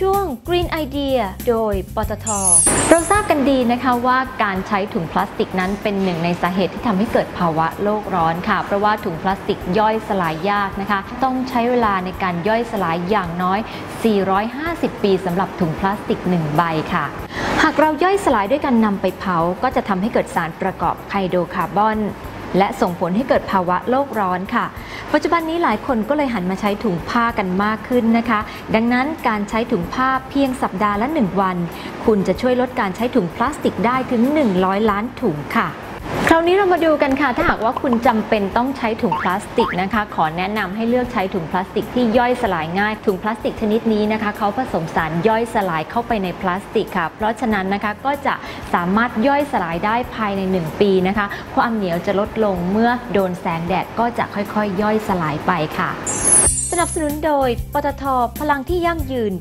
ช่วง Green Idea โดย ปตท เราทราบกันดีนะคะว่าการใช้ถุงพลาสติกนั้นเป็นหนึ่งในสาเหตุที่ทำให้เกิดภาวะโลกร้อนค่ะ เพราะว่าถุงพลาสติกย่อยสลายยากนะคะ ต้องใช้เวลาในการย่อยสลายอย่างน้อย 450 ปีสำหรับถุงพลาสติก 1 ใบค่ะ หากเราย่อยสลายด้วยการนำไปเผา ก็จะทำให้เกิดสารประกอบไฮโดรคาร์บอน และส่งผลให้เกิดภาวะโลกร้อนค่ะ ปัจจุบันนี้หลายคนก็เลยหันมาใช้ถุงผ้ากันมากขึ้นนะคะ ดังนั้นการใช้ถุงผ้าเพียงสัปดาห์ละ 1 วัน คุณจะช่วยลดการใช้ถุงพลาสติกได้ถึง 100 ล้านถุงค่ะ คราวนี้เรามาดูกันค่ะ ถ้าหากว่าคุณจำเป็นต้องใช้ถุงพลาสติกนะคะ ขอแนะนำให้เลือกใช้ถุงพลาสติกที่ย่อยสลายง่าย ถุงพลาสติกชนิดนี้นะคะเขาผสมสารย่อยสลายเข้าไปในพลาสติกค่ะ เพราะฉะนั้นนะคะก็จะสามารถย่อยสลายได้ภายใน 1 ปีนะคะ ความเหนียวจะลดลงเมื่อโดนแสงแดดก็จะค่อยๆ ย่อยสลายไปค่ะ สนับสนุนโดยปตทพลังที่ยั่งยืน